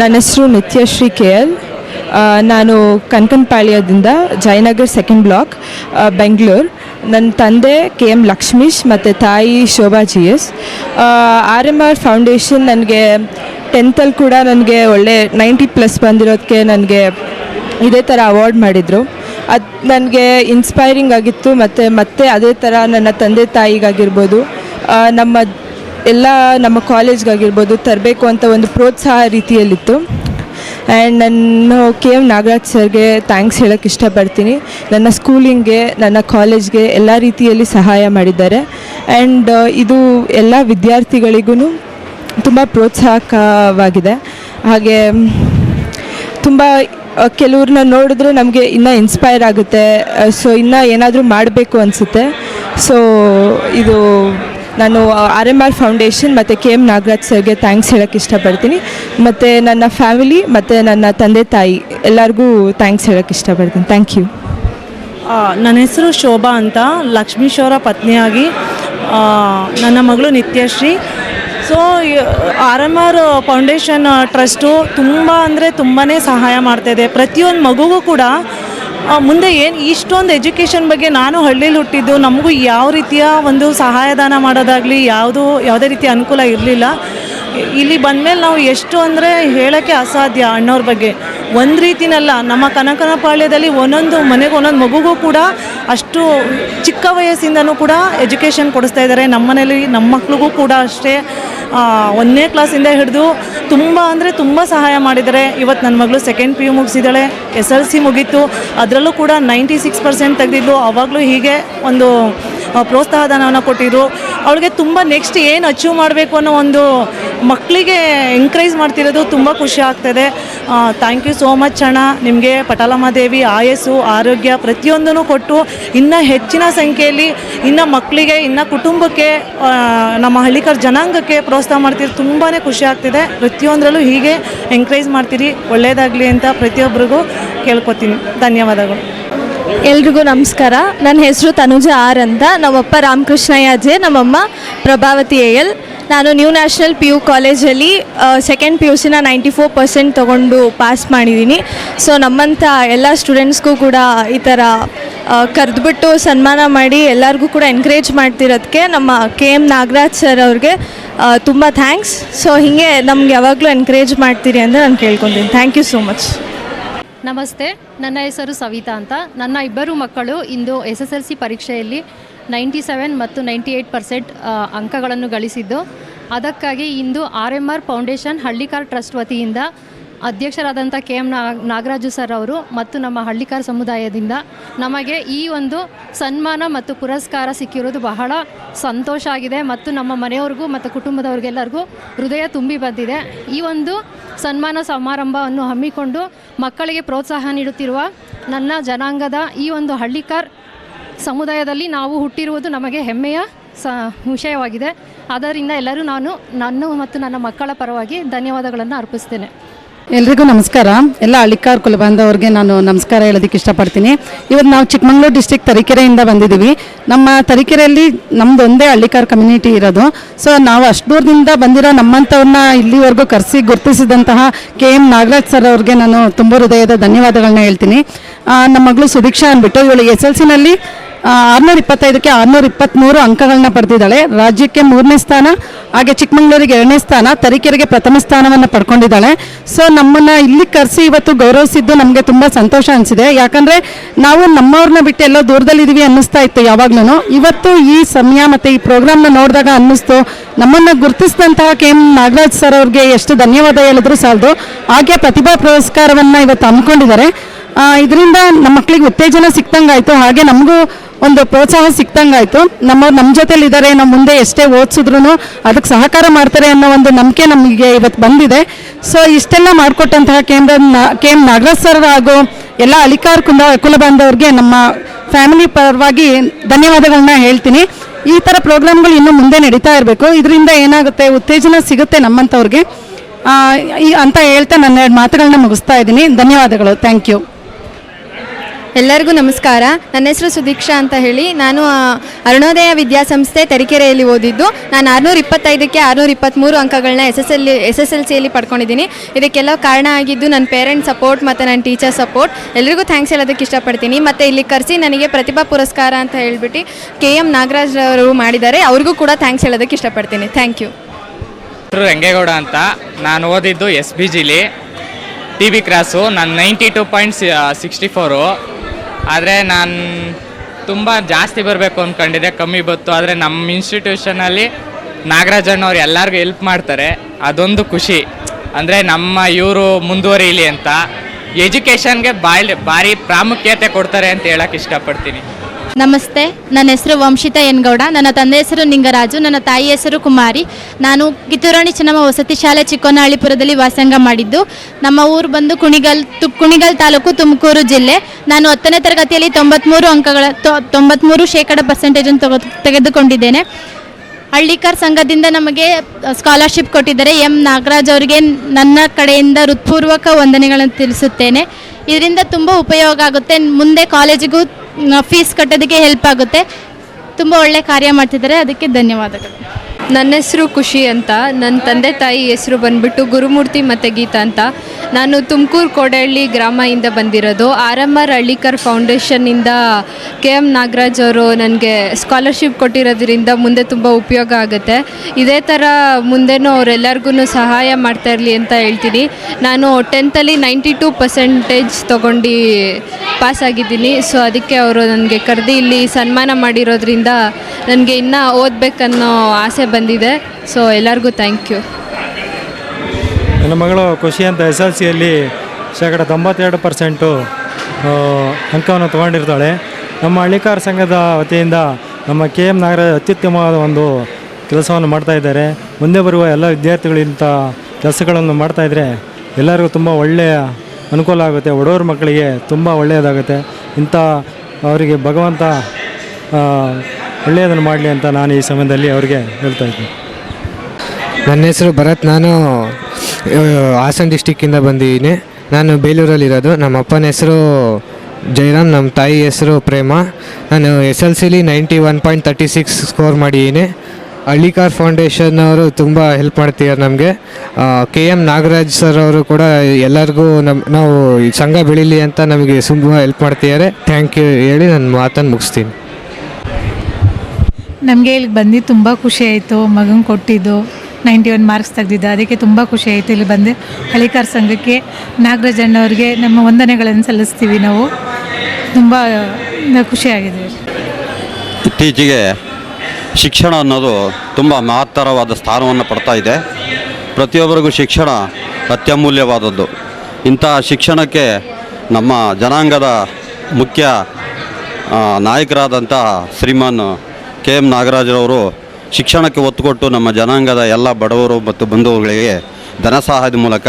ನನ್ನ ಹೆಸರು Nityashree K L. ನಾನು ಕನಕನಪಾಳ್ಯದಿಂದ ಜಯನಗರ್ ಸೆಕೆಂಡ್ ಬ್ಲಾಕ್ ಬೆಂಗಳೂರು ನನ್ನ ತಂದೆ ಕೆ ಎಂ ಲಕ್ಷ್ಮೀಶ್ ಮತ್ತು ತಾಯಿ Shobha G S. R M R foundation ನನಗೆ ಟೆಂತಲ್ಲಿ ಕೂಡ ನನಗೆ ಒಳ್ಳೆ ನೈಂಟಿ ಪ್ಲಸ್ ಬಂದಿರೋದಕ್ಕೆ ನನಗೆ ಇದೇ ಥರ ಅವಾರ್ಡ್ ಮಾಡಿದರು. ಅದು ನನಗೆ ಇನ್ಸ್ಪೈರಿಂಗ್ ಆಗಿತ್ತು ಮತ್ತು ಮತ್ತೆ ಅದೇ ಥರ ನನ್ನ ತಂದೆ ತಾಯಿಗಾಗಿರ್ಬೋದು. ನಮ್ಮ ಎಲ್ಲ ನಮ್ಮ ಕಾಲೇಜ್ಗಾಗಿರ್ಬೋದು ತರಬೇಕು ಅಂತ ಒಂದು ಪ್ರೋತ್ಸಾಹ ರೀತಿಯಲ್ಲಿತ್ತು. ಆ್ಯಂಡ್ ನಾನು ಕೆ ಎಂ ನಾಗರಾಜ್ ಸರ್ಗೆ ಥ್ಯಾಂಕ್ಸ್ ಹೇಳೋಕ್ಕೆ ಇಷ್ಟಪಡ್ತೀನಿ. ನನ್ನ ಸ್ಕೂಲಿಂಗ್ಗೆ, ನನ್ನ ಕಾಲೇಜ್ಗೆ ಎಲ್ಲ ರೀತಿಯಲ್ಲಿ ಸಹಾಯ ಮಾಡಿದ್ದಾರೆ. ಆ್ಯಂಡ್ ಇದು ಎಲ್ಲ ವಿದ್ಯಾರ್ಥಿಗಳಿಗೂ ತುಂಬ ಪ್ರೋತ್ಸಾಹಕವಾಗಿದೆ. ಹಾಗೆ, ತುಂಬ ಕೆಲವ್ರನ್ನ ನೋಡಿದ್ರೆ ನಮಗೆ ಇನ್ನೂ ಇನ್ಸ್ಪೈರ್ ಆಗುತ್ತೆ. ಸೊ ಇನ್ನೂ ಏನಾದರೂ ಮಾಡಬೇಕು ಅನಿಸುತ್ತೆ. ಸೊ ಇದು ನಾನು ಆರ್ ಎಂ ಆರ್ ಫೌಂಡೇಶನ್ ಮತ್ತು ಕೆ ಎಂ ನಾಗರಾಜ್ ಸರ್ಗೆ ಥ್ಯಾಂಕ್ಸ್ ಹೇಳೋಕ್ಕೆ ಇಷ್ಟಪಡ್ತೀನಿ. ಮತ್ತು ನನ್ನ ಫ್ಯಾಮಿಲಿ ಮತ್ತು ನನ್ನ ತಂದೆ ತಾಯಿ ಎಲ್ಲರಿಗೂ ಥ್ಯಾಂಕ್ಸ್ ಹೇಳೋಕ್ಕೆ ಇಷ್ಟಪಡ್ತೀನಿ. ಥ್ಯಾಂಕ್ ಯು ನನ್ನ ಹೆಸರು ಶೋಭಾ ಅಂತ. ಲಕ್ಷ್ಮೀಶ್ವರ ಪತ್ನಿಯಾಗಿ ನನ್ನ ಮಗಳು Nithyashree. So R M R foundation trust ತುಂಬ ಅಂದರೆ ತುಂಬಾ ಸಹಾಯ ಮಾಡ್ತಾಯಿದೆ ಪ್ರತಿಯೊಂದು ಮಗುಗೂ ಕೂಡ ಮುಂದೆ ಏನು ಇಷ್ಟೊಂದು ಎಜುಕೇಷನ್ ಬಗ್ಗೆ ನಾನು ಹಳ್ಳಿಲಿ ಹುಟ್ಟಿದ್ದು, ನಮಗೂ ಯಾವ ರೀತಿಯ ಒಂದು ಸಹಾಯದಾನ ಮಾಡೋದಾಗಲಿ, ಯಾವುದು, ಯಾವುದೇ ರೀತಿಯ ಅನುಕೂಲ ಇರಲಿಲ್ಲ. ಇಲ್ಲಿ ಬಂದಮೇಲೆ ನಾವು ಎಷ್ಟು ಅಂದರೆ ಹೇಳೋಕ್ಕೆ ಅಸಾಧ್ಯ ಅಣ್ಣವ್ರ ಬಗ್ಗೆ. ಒಂದು ರೀತಿನಲ್ಲ, ನಮ್ಮ ಕನಕನಪಾಳ್ಯದಲ್ಲಿ ಒಂದೊಂದು ಮನೆಗೂ, ಒಂದೊಂದು ಮಗುಗೂ ಕೂಡ ಅಷ್ಟು ಚಿಕ್ಕ ವಯಸ್ಸಿಂದನೂ ಕೂಡ ಎಜುಕೇಷನ್ ಕೊಡಿಸ್ತಾ ಇದ್ದಾರೆ. ನಮ್ಮ ಮನೇಲಿ ನಮ್ಮ ಮಕ್ಳಿಗೂ ಕೂಡ ಅಷ್ಟೇ ಒಂದನೇ ಕ್ಲಾಸಿಂದ ಹಿಡಿದು ತುಂಬ ಅಂದರೆ ತುಂಬ ಸಹಾಯ ಮಾಡಿದ್ದಾರೆ. ಇವತ್ತು ನನ್ನ ಮಗಳು ಸೆಕೆಂಡ್ ಪಿ ಯು ಮುಗಿಸಿದ್ದಾಳೆ ಎಸ್ ಎಲ್ ಸಿ ಮುಗೀತು. ಅದರಲ್ಲೂ ಕೂಡ ನೈಂಟಿ ಸಿಕ್ಸ್ ಪರ್ಸೆಂಟ್ ತೆಗೆದಿದ್ದು, ಅವಾಗಲೂ ಹೀಗೆ ಒಂದು ಪ್ರೋತ್ಸಾಹಧನವನ್ನು ಕೊಟ್ಟಿದ್ರು. ಅವಳಿಗೆ ತುಂಬ ನೆಕ್ಸ್ಟ್ ಏನು ಅಚೀವ್ ಮಾಡಬೇಕು ಅನ್ನೋ ಒಂದು ಮಕ್ಕಳಿಗೆ ಎಂಕರೇಜ್ ಮಾಡ್ತಿರೋದು ತುಂಬ ಖುಷಿ ಆಗ್ತದೆ. ಥ್ಯಾಂಕ್ ಯು ಸೋ ಮಚ್ ಅಣ್ಣ. ನಿಮಗೆ ಪಟಾಲಮಾದೇವಿ ಆಯಸ್ಸು, ಆರೋಗ್ಯ ಪ್ರತಿಯೊಂದನ್ನು ಕೊಟ್ಟು ಇನ್ನೂ ಹೆಚ್ಚಿನ ಸಂಖ್ಯೆಯಲ್ಲಿ ಇನ್ನು ಮಕ್ಕಳಿಗೆ ಇನ್ನು ಕುಟುಂಬಕ್ಕೆ ನಮ್ಮ ಹಳ್ಳಿಕರ್ ಜನಾಂಗಕ್ಕೆ ಪ್ರೋತ್ಸಾಹ ಮಾಡ್ತೀರಿ ತುಂಬಾ ಖುಷಿ ಆಗ್ತಿದೆ. ಪ್ರತಿಯೊಂದರಲ್ಲೂ ಹೀಗೆ ಎಂಕರೇಜ್ ಮಾಡ್ತೀರಿ. ಒಳ್ಳೆಯದಾಗಲಿ ಅಂತ ಪ್ರತಿಯೊಬ್ಬರಿಗೂ ಕೇಳ್ಕೊತೀನಿ. ಧನ್ಯವಾದಗಳು. ಎಲ್ರಿಗೂ ನಮಸ್ಕಾರ. ನನ್ನ ಹೆಸರು ತನುಜ ಆರ್ ಅಂತ. ನಮ್ಮಪ್ಪ ರಾಮಕೃಷ್ಣಯ್ಯ ಜೆ, ನಮ್ಮಮ್ಮ ಪ್ರಭಾವತಿ ಎಲ್. ನಾನು ನ್ಯೂ ನ್ಯಾಷನಲ್ ಪಿ ಯು ಕಾಲೇಜಲ್ಲಿ ಸೆಕೆಂಡ್ ಪಿ ಯು ಸಿನ ನೈಂಟಿ ಫೋರ್ ಪರ್ಸೆಂಟ್ ತೊಗೊಂಡು ಪಾಸ್ ಮಾಡಿದ್ದೀನಿ ಸೊ ನಮ್ಮಂಥ ಎಲ್ಲ ಸ್ಟೂಡೆಂಟ್ಸ್ಗೂ ಕೂಡ ಈ ಥರ ಕರೆದುಬಿಟ್ಟು ಸನ್ಮಾನ ಮಾಡಿ ಎಲ್ಲರಿಗೂ ಕೂಡ ಎನ್ಕರೇಜ್ ಮಾಡ್ತಿರೋದಕ್ಕೆ ನಮ್ಮ ಕೆ ಎಂ ನಾಗರಾಜ್ ಸರ್ ಅವ್ರಿಗೆ ತುಂಬ ಥ್ಯಾಂಕ್ಸ್ ಸೊ ಹೀಗೆ ನಮ್ಗೆ ಯಾವಾಗಲೂ ಎನ್ಕರೇಜ್ ಮಾಡ್ತೀರಿ ಅಂತ ನಾನು ಕೇಳ್ಕೊತೀನಿ. ಥ್ಯಾಂಕ್ ಯು ಸೋ ಮಚ್ ನಮಸ್ತೆ, ನನ್ನ ಹೆಸರು ಸವಿತಾ ಅಂತ. ನನ್ನ ಇಬ್ಬರು ಮಕ್ಕಳು ಇಂದು ಎಸ್ ಎಸ್ ಎಲ್ ಸಿ ಪರೀಕ್ಷೆಯಲ್ಲಿ ನೈಂಟಿ ಸೆವೆನ್ ಮತ್ತು ನೈಂಟಿ ಏಯ್ಟ್ ಪರ್ಸೆಂಟ್ ಅಂಕಗಳನ್ನು ಗಳಿಸಿದ್ದು. ಅದಕ್ಕಾಗಿ ಇಂದು R M R foundation Hallikar trust ವತಿಯಿಂದ ಅಧ್ಯಕ್ಷರಾದಂಥ ಕೆ ಎಂ ನಾಗರಾಜು ಸರ್ ಅವರು ಮತ್ತು ನಮ್ಮ ಹಳ್ಳಿಕಾರ್ ಸಮುದಾಯದಿಂದ ನಮಗೆ ಈ ಒಂದು ಸನ್ಮಾನ ಮತ್ತು ಪುರಸ್ಕಾರ ಸಿಕ್ಕಿರೋದು ಬಹಳ ಸಂತೋಷ ಆಗಿದೆ ಮತ್ತು ನಮ್ಮ ಮನೆಯವ್ರಿಗೂ ಮತ್ತು ಕುಟುಂಬದವ್ರಿಗೆಲ್ಲರಿಗೂ ಹೃದಯ ತುಂಬಿ ಬಂದಿದೆ. ಈ ಒಂದು ಸನ್ಮಾನ ಸಮಾರಂಭವನ್ನು ಹಮ್ಮಿಕೊಂಡು ಮಕ್ಕಳಿಗೆ ಪ್ರೋತ್ಸಾಹ ನೀಡುತ್ತಿರುವ ನನ್ನ ಜನಾಂಗದ ಈ ಒಂದು ಹಳ್ಳಿಕಾರ್ ಸಮುದಾಯದಲ್ಲಿ ನಾವು ಹುಟ್ಟಿರುವುದು ನಮಗೆ ಹೆಮ್ಮೆಯ ಸ ವಿಷಯವಾಗಿದೆ. ಆದ್ದರಿಂದ ಎಲ್ಲರೂ ನಾನು, ನನ್ನ ಮತ್ತು ನನ್ನ ಮಕ್ಕಳ ಪರವಾಗಿ ಧನ್ಯವಾದಗಳನ್ನು ಅರ್ಪಿಸ್ತೇನೆ. ಎಲ್ರಿಗೂ ನಮಸ್ಕಾರ. ಎಲ್ಲ ಹಳ್ಳಿಕಾರ್ ಕುಲಬಾಂಧವ್ರಿಗೆ ನಾನು ನಮಸ್ಕಾರ ಹೇಳೋದಕ್ಕೆ ಇಷ್ಟಪಡ್ತೀನಿ. ಇವತ್ತು ನಾವು ಚಿಕ್ಕಮಂಗ್ಳೂರು ಡಿಸ್ಟಿಕ್ ತರೀಕೆರೆಯಿಂದ ಬಂದಿದ್ದೀವಿ. ನಮ್ಮ ತರೀಕೆರೆಯಲ್ಲಿ ನಮ್ದು ಒಂದೇ ಹಳ್ಳಿಕಾರ್ ಕಮ್ಯುನಿಟಿ ಇರೋದು. ಸೊ ನಾವು ಅಷ್ಟು ದೂರದಿಂದ ಬಂದಿರೋ ನಮ್ಮಂಥವ್ರನ್ನ ಇಲ್ಲಿವರೆಗೂ ಕರೆಸಿ ಗುರುತಿಸಿದಂತಹ ಕೆ ಎಂ ನಾಗರಾಜ್ ಸರ್ ಅವ್ರಿಗೆ ನಾನು ತುಂಬ ಹೃದಯದ ಧನ್ಯವಾದಗಳನ್ನ ಹೇಳ್ತೀನಿ. ನಮ್ಮ ಮಗಳು ಸುಭಿಕ್ಷಾ ಅಂದ್ಬಿಟ್ಟು ಇವಳು ಎಸ್ ಎಲ್ ಸಿನಲ್ಲಿ ಆರುನೂರ ಇಪ್ಪತ್ತೈದಕ್ಕೆ ಆರುನೂರ ಇಪ್ಪತ್ತ್ಮೂರು ಅಂಕಗಳನ್ನ ಪಡೆದಿದ್ದಾಳೆ. ರಾಜ್ಯಕ್ಕೆ ಮೂರನೇ ಸ್ಥಾನ, ಹಾಗೆ ಚಿಕ್ಕಮಂಗ್ಳೂರಿಗೆ ಎರಡನೇ ಸ್ಥಾನ, ತರೀಕೆರೆಗೆ ಪ್ರಥಮ ಸ್ಥಾನವನ್ನು ಪಡ್ಕೊಂಡಿದ್ದಾಳೆ. ಸೊ ನಮ್ಮನ್ನು ಇಲ್ಲಿ ಕರೆಸಿ ಇವತ್ತು ಗೌರವಿಸಿದ್ದು ನಮಗೆ ತುಂಬ ಸಂತೋಷ ಅನಿಸಿದೆ. ಯಾಕಂದರೆ ನಾವು ನಮ್ಮವ್ರನ್ನ ಬಿಟ್ಟು ಎಲ್ಲೋ ದೂರದಲ್ಲಿದ್ದೀವಿ ಅನ್ನಿಸ್ತಾ ಇತ್ತು ಯಾವಾಗ್ಲೂ ಇವತ್ತು ಈ ಸಮಯ ಮತ್ತು ಈ ಪ್ರೋಗ್ರಾಮ್ನ ನೋಡಿದಾಗ ಅನ್ನಿಸ್ತು. ನಮ್ಮನ್ನು ಗುರುತಿಸಿದಂತಹ ಕೆ ಎಂ ನಾಗರಾಜ್ ಸರ್ ಅವ್ರಿಗೆ ಎಷ್ಟು ಧನ್ಯವಾದ ಹೇಳಿದ್ರು ಸಾಲದು. ಹಾಗೆ ಪ್ರತಿಭಾ ಪುರಸ್ಕಾರವನ್ನು ಇವತ್ತು ಹಮ್ಮಿಕೊಂಡಿದ್ದಾರೆ. ಇದರಿಂದ ನಮ್ಮ ಮಕ್ಕಳಿಗೆ ಉತ್ತೇಜನ ಸಿಕ್ತಂಗಾಯಿತು ಹಾಗೆ ನಮಗೂ ಒಂದು ಪ್ರೋತ್ಸಾಹ ಸಿಕ್ತಂಗಾಯ್ತು ನಮ್ಮವ್ರು ನಮ್ಮ ಜೊತೆಲಿ ಇದ್ದಾರೆ ನಮ್ಮ ಮುಂದೆ ಎಷ್ಟೇ ಓದಿಸಿದ್ರು ಅದಕ್ಕೆ ಸಹಕಾರ ಮಾಡ್ತಾರೆ ಅನ್ನೋ ಒಂದು ನಂಬಿಕೆ ನಮಗೆ ಇವತ್ತು ಬಂದಿದೆ. ಸೊ ಇಷ್ಟೆಲ್ಲ ಮಾಡಿಕೊಟ್ಟಂತಹ ಕೇಂದ್ರ ಕೆ ಎಂ ನಾಗರಾಜ್ ಸರ್ ಹಾಗೂ ಎಲ್ಲ ಅಲಿಕಾರ್ ಕುಂದ ಕುಲಬಾಂಧವ್ರಿಗೆ ನಮ್ಮ ಫ್ಯಾಮಿಲಿ ಪರವಾಗಿ ಧನ್ಯವಾದಗಳನ್ನ ಹೇಳ್ತೀನಿ. ಈ ಥರ ಪ್ರೋಗ್ರಾಮ್ಗಳು ಇನ್ನು ಮುಂದೆ ನಡೀತಾ ಇರಬೇಕು. ಇದರಿಂದ ಏನಾಗುತ್ತೆ, ಉತ್ತೇಜನ ಸಿಗುತ್ತೆ ನಮ್ಮಂಥವ್ರಿಗೆ. ಅಂತ ಹೇಳ್ತಾ ನನ್ನ ಎರಡು ಮಾತುಗಳನ್ನ ಮುಗಿಸ್ತಾ ಇದ್ದೀನಿ. ಧನ್ಯವಾದಗಳು. ಥ್ಯಾಂಕ್ ಯು ಎಲ್ಲರಿಗೂ ನಮಸ್ಕಾರ. ನನ್ನ ಹೆಸರು ಸುದೀಕ್ಷಾ ಅಂತ ಹೇಳಿ. ನಾನು ಅರುಣೋದಯ ವಿದ್ಯಾಸಂಸ್ಥೆ ತರೀಕೆರೆಯಲ್ಲಿ ಓದಿದ್ದು. ನಾನು ಆರುನೂರ ಇಪ್ಪತ್ತೈದಕ್ಕೆ ಆರುನೂರ ಇಪ್ಪತ್ತ್ಮೂರು ಅಂಕಗಳನ್ನ S S L S S L ಸಿಯಲ್ಲಿ ಪಡ್ಕೊಂಡಿದ್ದೀನಿ. ಇದಕ್ಕೆಲ್ಲ ಕಾರಣ ಆಗಿದ್ದು ನನ್ನ ಪೇರೆಂಟ್ಸ್ ಸಪೋರ್ಟ್ ಮತ್ತು ನನ್ನ ಟೀಚರ್ ಸಪೋರ್ಟ್. ಎಲ್ರಿಗೂ ಥ್ಯಾಂಕ್ಸ್ ಹೇಳೋದಕ್ಕೆ ಇಷ್ಟಪಡ್ತೀನಿ. ಮತ್ತು ಇಲ್ಲಿ ಕರೆಸಿ ನನಗೆ ಪ್ರತಿಭಾ ಪುರಸ್ಕಾರ ಅಂತ ಹೇಳ್ಬಿಟ್ಟು ಕೆ ಎಂ ನಾಗರಾಜ್ ಅವರು ಮಾಡಿದ್ದಾರೆ. ಅವ್ರಿಗೂ ಕೂಡ ಥ್ಯಾಂಕ್ಸ್ ಹೇಳೋದಕ್ಕೆ ಇಷ್ಟಪಡ್ತೀನಿ. Thank you. ರಂಗೇಗೌಡ ಅಂತ. ನಾನು ಓದಿದ್ದು ಎಸ್ ಬಿ ಜಿಲಿ. ಟಿ ಬಿ ಕ್ರಾಸು ನಾನು ninety two point sixty four ಆದರೆ ನಾನು ತುಂಬ ಜಾಸ್ತಿ ಬರಬೇಕು ಅಂದ್ಕೊಂಡಿದ್ದೆ ಕಮ್ಮಿ ಬಂತು ಆದರೆ ನಮ್ಮ ಇನ್ಸ್ಟಿಟ್ಯೂಷನಲ್ಲಿ ನಾಗರಾಜಣ್ಣವ್ರು ಎಲ್ಲರಿಗೂ ಹೆಲ್ಪ್ ಮಾಡ್ತಾರೆ. ಅದೊಂದು ಖುಷಿ. ಅಂದರೆ ನಮ್ಮ ಇವರು ಮುಂದುವರಿಯಲಿ ಅಂತ. ಎಜುಕೇಷನ್ಗೆ ಬಾಯ್ ಭಾರಿ ಪ್ರಾಮುಖ್ಯತೆ ಕೊಡ್ತಾರೆ ಅಂತ ಹೇಳಕ್ಕೆ ಇಷ್ಟಪಡ್ತೀನಿ. ನಮಸ್ತೆ. ನನ್ನ ಹೆಸರು ವಂಶಿತಾ ಎನ್ಗೌಡ. ನನ್ನ ತಂದೆ ಹೆಸರು ನಿಂಗರಾಜು. ನನ್ನ ತಾಯಿ ಹೆಸರು ಕುಮಾರಿ. ನಾನು ಕಿತ್ತೂರಾಣಿ ಚೆನ್ನಮ್ಮ ವಸತಿ ಶಾಲೆ ಚಿಕ್ಕೋನಹಳ್ಳಿಪುರದಲ್ಲಿ ವಾಸಂಗ ಮಾಡಿದ್ದು. ನಮ್ಮ ಊರು ಬಂದು ಕುಣಿಗಲ್ ತು, ಕುಣಿಗಲ್ ತಾಲೂಕು ತುಮಕೂರು ಜಿಲ್ಲೆ. ನಾನು ಹತ್ತನೇ ತರಗತಿಯಲ್ಲಿ ತೊಂಬತ್ತ್ಮೂರು ಅಂಕಗಳ, ತೊ- ತೊಂಬತ್ತ್ಮೂರು ಶೇಕಡ ಪರ್ಸೆಂಟೇಜನ್ನು ತಗೋ ತೆಗೆದುಕೊಂಡಿದ್ದೇನೆ. ಹಳ್ಳಿಕರ್ ಸಂಘದಿಂದ ನಮಗೆ ಸ್ಕಾಲರ್ಶಿಪ್ ಕೊಟ್ಟಿದ್ದಾರೆ. ಎಂ. ನಾಗರಾಜ್ ಅವರಿಗೆ ನನ್ನ ಕಡೆಯಿಂದ ಹೃತ್ಪೂರ್ವಕ ವಂದನೆಗಳನ್ನು ತಿಳಿಸುತ್ತೇನೆ. ಇದರಿಂದ ತುಂಬ ಉಪಯೋಗ ಆಗುತ್ತೆ. ಮುಂದೆ ಕಾಲೇಜಿಗೂ ಫೀಸ್ ಕಟ್ಟೋದಕ್ಕೆ ಹೆಲ್ಪ್ ಆಗುತ್ತೆ. ತುಂಬ ಒಳ್ಳೆ ಕಾರ್ಯ ಮಾಡ್ತಿದ್ದಾರೆ. ಅದಕ್ಕೆ ಧನ್ಯವಾದಗಳು. ನನ್ನ ಹೆಸರು ಖುಷಿ ಅಂತ. ನನ್ನ ತಂದೆ ತಾಯಿ ಹೆಸರು ಬಂದ್ಬಿಟ್ಟು ಗುರುಮೂರ್ತಿ ಮತ್ತು ಗೀತಾ ಅಂತ. ನಾನು ತುಮಕೂರು ಕೋಡಹಳ್ಳಿ ಗ್ರಾಮದಿಂದ ಬಂದಿರೋದು. ಆರ್ ಎಂ ಆರ್ ಹಳ್ಳಿಕರ್ ಫೌಂಡೇಶನ್ನಿಂದ ಕೆ ಎಂ ನಾಗರಾಜ್ ಅವರು ನನಗೆ ಸ್ಕಾಲರ್ಶಿಪ್ ಕೊಟ್ಟಿರೋದ್ರಿಂದ ಮುಂದೆ ತುಂಬ ಉಪಯೋಗ ಆಗುತ್ತೆ. ಇದೇ ಥರ ಮುಂದೆನೂ ಅವರೆಲ್ಲರಿಗೂ ಸಹಾಯ ಮಾಡ್ತಾ ಇರಲಿ ಅಂತ ಹೇಳ್ತೀನಿ. ನಾನು ಟೆಂತಲ್ಲಿ ನೈಂಟಿ ಟೂ ಪರ್ಸೆಂಟೇಜ್ ತೊಗೊಂಡು ಪಾಸ್ ಆಗಿದ್ದೀನಿ. ಸೊ ಅದಕ್ಕೆ ಅವರು ನನಗೆ ಕರೆದು ಇಲ್ಲಿ ಸನ್ಮಾನ ಮಾಡಿರೋದ್ರಿಂದ ನನಗೆ ಇನ್ನೂ ಓದಬೇಕನ್ನೋ ಆಸೆ ಬಂದಿದೆ. ಸೊ ಎಲ್ಲರಿಗೂ ಥ್ಯಾಂಕ್ ಯು ನನ್ನ ಮಗಳು ಖುಷಿ ಅಂತ ಎಸ್ ಎಲ್ ಸಿಯಲ್ಲಿ ಶೇಕಡ ತೊಂಬತ್ತೆರಡು ಪರ್ಸೆಂಟು ಅಂಕವನ್ನು ತೊಗೊಂಡಿರ್ತಾಳೆ. ನಮ್ಮ ಹಳ್ಳಿಕಾರ ಸಂಘದ ವತಿಯಿಂದ ನಮ್ಮ ಕೆ ಎಂ ನಾಗರಾಜ್ ಅತ್ಯುತ್ತಮವಾದ ಒಂದು ಕೆಲಸವನ್ನು ಮಾಡ್ತಾ ಇದ್ದಾರೆ. ಮುಂದೆ ಬರುವ ಎಲ್ಲ ವಿದ್ಯಾರ್ಥಿಗಳು ಇಂಥ ಕೆಲಸಗಳನ್ನು ಮಾಡ್ತಾ ಇದ್ದರೆ ಎಲ್ಲರಿಗೂ ತುಂಬ ಒಳ್ಳೆಯ ಅನುಕೂಲ ಆಗುತ್ತೆ. ಬಡವ್ರ ಮಕ್ಕಳಿಗೆ ತುಂಬ ಒಳ್ಳೆಯದಾಗುತ್ತೆ. ಇಂಥ ಅವರಿಗೆ ಭಗವಂತ ಒಳ್ಳೆಯದನ್ನು ಮಾಡಲಿ ಅಂತ ನಾನು ಈ ಸಮಯದಲ್ಲಿ ಅವರಿಗೆ ಹೇಳ್ತಾ ಇದ್ದೀನಿ. ನನ್ನ ಹೆಸರು ಭರತ್. ನಾನು ಹಾಸನ ಡಿಸ್ಟಿಕ್ಕಿಂದ ಬಂದಿದ್ದೀನಿ. ನಾನು ಬೇಲೂರಲ್ಲಿರೋದು. ನಮ್ಮ ಅಪ್ಪನ ಹೆಸರು ಜಯರಾಮ್ ನಮ್ಮ ತಾಯಿ ಹೆಸರು ಪ್ರೇಮ. ನಾನು S L ಸಿಲಿ ninety one point thirty six score ಮಾಡಿದ್ದೀನಿ. ಹಳ್ಳಿಕಾರ್ ಫೌಂಡೇಶನ್ ಅವರು ತುಂಬ ಹೆಲ್ಪ್ ಮಾಡ್ತಿದ್ದಾರೆ ನಮಗೆ. ಕೆ ಎಂ ನಾಗರಾಜ್ ಸರ್ ಅವರು ಕೂಡ ಎಲ್ಲರಿಗೂ ನಮ್ಮ ನಾವು ಸಂಘ ಬೆಳೀಲಿ ಅಂತ ನಮಗೆ ತುಂಬ ಹೆಲ್ಪ್ ಮಾಡ್ತಿದ್ದಾರೆ ಥ್ಯಾಂಕ್ ಯು ಹೇಳಿ ನನ್ನ ಮಾತನ್ನು ಮುಗಿಸ್ತೀನಿ. ನಮಗೆ ಇಲ್ಲಿಗೆ ಬಂದು ತುಂಬ ಖುಷಿ ಆಯಿತು. ಮಗನ ಕೊಟ್ಟಿದ್ದು. ನೈಂಟಿ ಒನ್ ಮಾರ್ಕ್ಸ್ ತೆಗೆದಿದ್ದೆ. ಅದಕ್ಕೆ ತುಂಬ ಖುಷಿ ಆಯಿತು ಇಲ್ಲಿ ಬಂದು. ಹಳಿಕಾರ್ ಸಂಘಕ್ಕೆ ನಾಗರಾಜ್ ಅಣ್ಣವ್ರಿಗೆ ನಮ್ಮ ವಂದನೆಗಳನ್ನು ಸಲ್ಲಿಸ್ತೀವಿ ನಾವು. ತುಂಬ ಖುಷಿಯಾಗಿದೆ ಇತ್ತೀಚೆಗೆ ಶಿಕ್ಷಣ ಅನ್ನೋದು ತುಂಬ ಮಹತ್ತರವಾದ ಸ್ಥಾನವನ್ನು ಪಡ್ತಾ ಇದೆ. ಪ್ರತಿಯೊಬ್ಬರಿಗೂ ಶಿಕ್ಷಣ ಅತ್ಯಮೂಲ್ಯವಾದದ್ದು. ಇಂಥ ಶಿಕ್ಷಣಕ್ಕೆ ನಮ್ಮ ಜನಾಂಗದ ಮುಖ್ಯ ನಾಯಕರಾದಂಥ ಶ್ರೀಮಾನ್ ಕೆ ಎಂ ನಾಗರಾಜರವರು ಶಿಕ್ಷಣಕ್ಕೆ ಒತ್ತು ಕೊಟ್ಟು ನಮ್ಮ ಜನಾಂಗದ ಎಲ್ಲ ಬಡವರು ಮತ್ತು ಬಂಧುಗಳಿಗೆ ಧನ ಸಹಾಯದ ಮೂಲಕ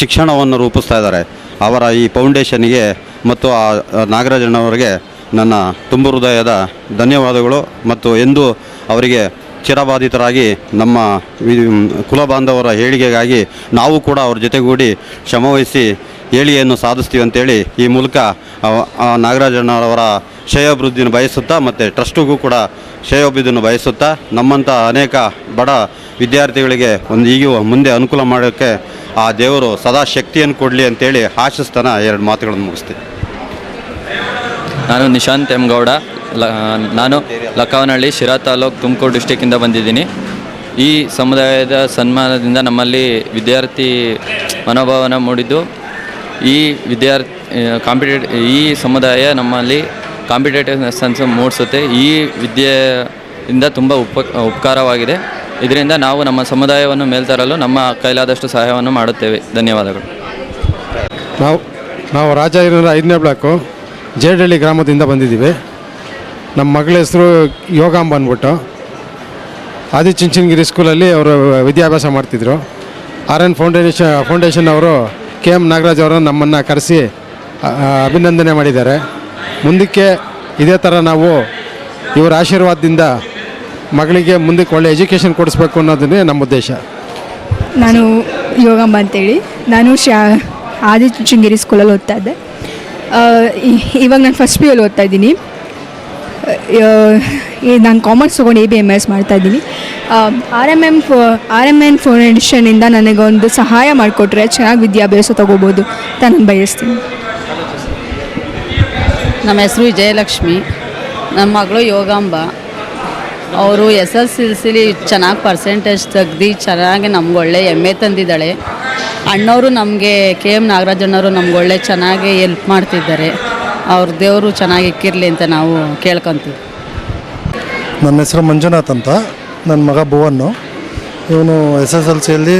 ಶಿಕ್ಷಣವನ್ನು ರೂಪಿಸ್ತಾ ಇದ್ದಾರೆ. ಅವರ ಈ ಫೌಂಡೇಶನ್ಗೆ ಮತ್ತು ಆ ನಾಗರಾಜಣ್ಣವರಿಗೆ ನನ್ನ ತುಂಬ ಹೃದಯದ ಧನ್ಯವಾದಗಳು ಮತ್ತು ಎಂದು ಅವರಿಗೆ ಚಿರಬಾಧಿತರಾಗಿ ನಮ್ಮ ಕುಲ ಬಾಂಧವರ ಏಳಿಗೆಗಾಗಿ ನಾವು ಕೂಡ ಅವ್ರ ಜೊತೆಗೂಡಿ ಶ್ರಮವಹಿಸಿ ಏಳಿಗೆಯನ್ನು ಸಾಧಿಸ್ತೀವಿ ಅಂತೇಳಿ ಈ ಮೂಲಕ ನಾಗರಾಜಣ್ಣವರ ಶ್ರೇಯೋಭಿವೃದ್ಧಿಯನ್ನು ಬಯಸುತ್ತಾ ಮತ್ತು ಟ್ರಸ್ಟಿಗೂ ಕೂಡ ಶ್ರೇಯೋಭಿವೃದ್ಧಿಯನ್ನು ಬಯಸುತ್ತಾ ನಮ್ಮಂಥ ಅನೇಕ ಬಡ ವಿದ್ಯಾರ್ಥಿಗಳಿಗೆ ಒಂದು ಈಗೂ ಮುಂದೆ ಅನುಕೂಲ ಮಾಡೋಕ್ಕೆ ಆ ದೇವರು ಸದಾ ಶಕ್ತಿಯನ್ನು ಕೊಡಲಿ ಅಂತೇಳಿ ಆಶಿಸ್ತಾನ ಎರಡು ಮಾತುಗಳನ್ನು ಮುಗಿಸ್ತೀನಿ. ನಾನು ನಿಶಾಂತ್ ಎಂ ಗೌಡ, ಲ, ನಾನು ಲಕ್ಕವನಹಳ್ಳಿ ಶಿರಾ ತಾಲೂಕು ತುಮಕೂರು ಡಿಸ್ಟಿಕ್ಕಿಂದ ಬಂದಿದ್ದೀನಿ. ಈ ಸಮುದಾಯದ ಸನ್ಮಾನದಿಂದ ನಮ್ಮಲ್ಲಿ ವಿದ್ಯಾರ್ಥಿ ಮನೋಭಾವನ ಮೂಡಿದ್ದು ಈ ವಿದ್ಯಾರ್ಥಿ ಕಾಂಪಿಟೇಟ್ ಈ ಸಮುದಾಯ ನಮ್ಮಲ್ಲಿ ಕಾಂಪಿಟೇಟಿವ್ನೆಸ್ ಮೂಡಿಸುತ್ತೆ. ಈ ವಿದ್ಯೆಯಿಂದ ತುಂಬ ಉಪ, ಉಪಕಾರವಾಗಿದೆ. ಇದರಿಂದ ನಾವು ನಮ್ಮ ಸಮುದಾಯವನ್ನು ಮೇಲ್ತರಲು ನಮ್ಮ ಕೈಲಾದಷ್ಟು ಸಹಾಯವನ್ನು ಮಾಡುತ್ತೇವೆ. ಧನ್ಯವಾದಗಳು. ನಾವು ನಾವು ರಾಜ ಇರೋ ಐದನೇ ಬ್ಲಾಕು, ಜೇಡಳ್ಳಿ ಗ್ರಾಮದಿಂದ ಬಂದಿದ್ದೀವಿ. ನಮ್ಮ ಮಗಳ ಹೆಸರು ಯೋಗಾಂಬ ಅಂದ್ಬಿಟ್ಟು. ಆದಿಚುಂಚನಗಿರಿ ಸ್ಕೂಲಲ್ಲಿ ಅವರು ವಿದ್ಯಾಭ್ಯಾಸ ಮಾಡ್ತಿದ್ರು. ಆರ್ ಎನ್ ಫೌಂಡೇಶನ್ ಫೌಂಡೇಶನ್ ಅವರು ಕೆ ಎಂ ನಾಗರಾಜ್ ಅವರನ್ನು ನಮ್ಮನ್ನು ಕರೆಸಿ ಅಭಿನಂದನೆ ಮಾಡಿದ್ದಾರೆ. ಮುಂದಕ್ಕೆ ಇದೇ ಥರ ನಾವು ಇವರ ಆಶೀರ್ವಾದದಿಂದ ಮಗಳಿಗೆ ಮುಂದಕ್ಕೆ ಒಳ್ಳೆ ಎಜುಕೇಷನ್ ಕೊಡಿಸ್ಬೇಕು ಅನ್ನೋದನ್ನೇ ನಮ್ಮ ಉದ್ದೇಶ. ನಾನು ಯೋಗಮ್ಮ ಅಂತೇಳಿ. ನಾನು ಶಾ ಆದಿಚುಂಚನಗಿರಿ ಸ್ಕೂಲಲ್ಲಿ ಓದ್ತಾ ಇದ್ದೆ. ಇವಾಗ ನಾನು ಫಸ್ಟ್ ಪಿ ಯಲ್ಲಿ ಓದ್ತಾ ಇದ್ದೀನಿ. ನಾನು ಕಾಮರ್ಸ್ ತೊಗೊಂಡು ಎ ಬಿ ಎಂ ಎಸ್ ಮಾಡ್ತಾ ಇದ್ದೀನಿ. ಆರ್ ಎಂ ಎಂ ಫೋ ಆರ್ ಎಂ ಎನ್ ಫೌಂಡೇಶನಿಂದ ನನಗೊಂದು ಸಹಾಯ ಮಾಡಿಕೊಟ್ರೆ ಚೆನ್ನಾಗಿ ವಿದ್ಯಾಭ್ಯಾಸ ತೊಗೋಬೋದು ಅಂತ ನಾನು ಬಯಸ್ತೀನಿ. ನಮ್ಮ ಹೆಸರು ವಿಜಯಲಕ್ಷ್ಮಿ. ನಮ್ಮ ಮಗಳು ಯೋಗಾಂಬ. ಅವರು ಎಸ್ ಎಲ್ ಸಿ ಸಿಲಿ ಚೆನ್ನಾಗಿ ಪರ್ಸೆಂಟೇಜ್ ತೆಗ್ದು ಚೆನ್ನಾಗಿ ನಮ್ಗೆ ಒಳ್ಳೆ ಎ ತಂದಿದ್ದಾಳೆ. ಅಣ್ಣವರು ನಮಗೆ ಕೆ ಎಂ ನಾಗರಾಜಣ್ಣವರು ನಮ್ಗೆ ಒಳ್ಳೆ ಚೆನ್ನಾಗಿ ಎಲ್ಪ್ ಮಾಡ್ತಿದ್ದಾರೆ. ಅವ್ರ ದೇವರು ಚೆನ್ನಾಗಿ ಇಕ್ಕಿರಲಿ ಅಂತ ನಾವು ಕೇಳ್ಕೊತೀವಿ. ನನ್ನ ಹೆಸರು ಮಂಜುನಾಥ್ ಅಂತ. ನನ್ನ ಮಗ ಭುವನ್ನು. ಇವನು ಎಸ್ ಎಸ್ ಎಲ್ ಸಿಯಲ್ಲಿ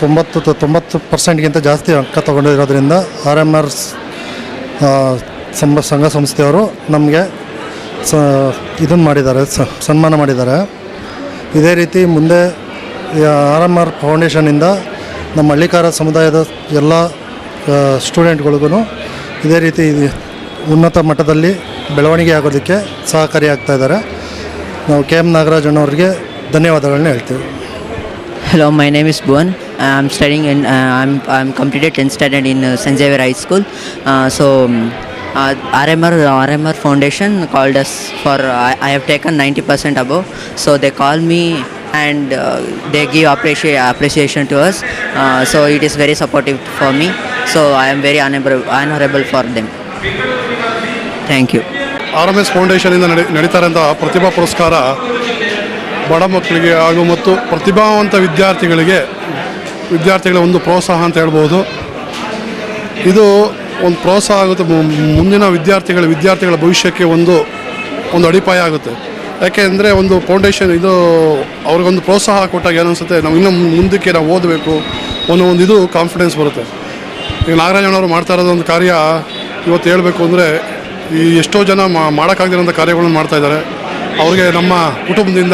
ತೊಂಬತ್ತು ತೊಂಬತ್ತು ಪರ್ಸೆಂಟ್ಗಿಂತ ಜಾಸ್ತಿ ಅಂಕ ತೊಗೊಂಡಿರೋದ್ರಿಂದ ಆರ್ ಎಂ ಆರ್ ಸಂಘ ಸಂಸ್ಥೆಯವರು ನಮಗೆ ಸ ಇದನ್ನು ಮಾಡಿದ್ದಾರೆ ಸನ್ಮಾನ ಮಾಡಿದ್ದಾರೆ. ಇದೇ ರೀತಿ ಮುಂದೆ ಆರ್ ಎಂ ಆರ್ ಫೌಂಡೇಶನಿಂದ ನಮ್ಮ ಹಳ್ಳಿಕಾರ ಸಮುದಾಯದ ಎಲ್ಲ ಸ್ಟೂಡೆಂಟ್ಗಳಿಗೂ ಇದೇ ರೀತಿ ಉನ್ನತ ಮಟ್ಟದಲ್ಲಿ ಬೆಳವಣಿಗೆ ಆಗೋದಕ್ಕೆ ಸಹಕಾರಿಯಾಗ್ತಾ ಇದ್ದಾರೆ ನಾವು ಕೆ ಎಂ ನಾಗರಾಜ್ ಅಣ್ಣವ್ರಿಗೆ ಧನ್ಯವಾದಗಳನ್ನ ಹೇಳ್ತೀವಿ hello my name is Bhuvan. I uh, I'm, I'm completed 10th standard in uh, St. Xavier High School. Uh, so, R uh, RMR, RMR Foundation called us for, I, I have taken 90% above. So, they call me and uh, they give appreci- appreciation to us. Uh, so, it is very supportive for me. So, I am very honorable, honorable for them. Thank you. R M S ಫೌಂಡೇಶನಿಂದ ನಡೆ ನಡೀತಾ ಇರೋಂಥ ಪ್ರತಿಭಾ ಪುರಸ್ಕಾರ ಬಡ ಮಕ್ಕಳಿಗೆ ಹಾಗೂ ಮತ್ತು ಪ್ರತಿಭಾವಂತ ವಿದ್ಯಾರ್ಥಿಗಳಿಗೆ, ವಿದ್ಯಾರ್ಥಿಗಳ ಒಂದು ಪ್ರೋತ್ಸಾಹ ಅಂತ ಹೇಳ್ಬೋದು. ಇದು ಒಂದು ಪ್ರೋತ್ಸಾಹ ಆಗುತ್ತೆ. ಮುಂದಿನ ವಿದ್ಯಾರ್ಥಿಗಳ ವಿದ್ಯಾರ್ಥಿಗಳ ಭವಿಷ್ಯಕ್ಕೆ ಒಂದು ಒಂದು ಅಡಿಪಾಯ ಆಗುತ್ತೆ. ಯಾಕೆಂದರೆ ಒಂದು ಫೌಂಡೇಶನ್ ಇದು ಅವ್ರಿಗೊಂದು ಪ್ರೋತ್ಸಾಹ ಕೊಟ್ಟಾಗ ಏನನ್ಸುತ್ತೆ? ನಾವು ಇನ್ನೂ ಮುಂದಕ್ಕೆ ನಾವು ಓದಬೇಕು ಅನ್ನೋ ಒಂದು ಇದು ಕಾನ್ಫಿಡೆನ್ಸ್ ಬರುತ್ತೆ. ಈಗ ನಾಗರಾಜನವರು ಮಾಡ್ತಾ ಇರೋದೊಂದು ಕಾರ್ಯ ಇವತ್ತು ಹೇಳಬೇಕು ಅಂದರೆ ಈ ಎಷ್ಟೋ ಜನ ಮಾ- ಮಾಡೋಕ್ಕಾಗದಿರೋಂಥ ಕಾರ್ಯಗಳನ್ನು ಮಾಡ್ತಾಯಿದ್ದಾರೆ ಅವ್ರಿಗೆ ನಮ್ಮ ಕುಟುಂಬದಿಂದ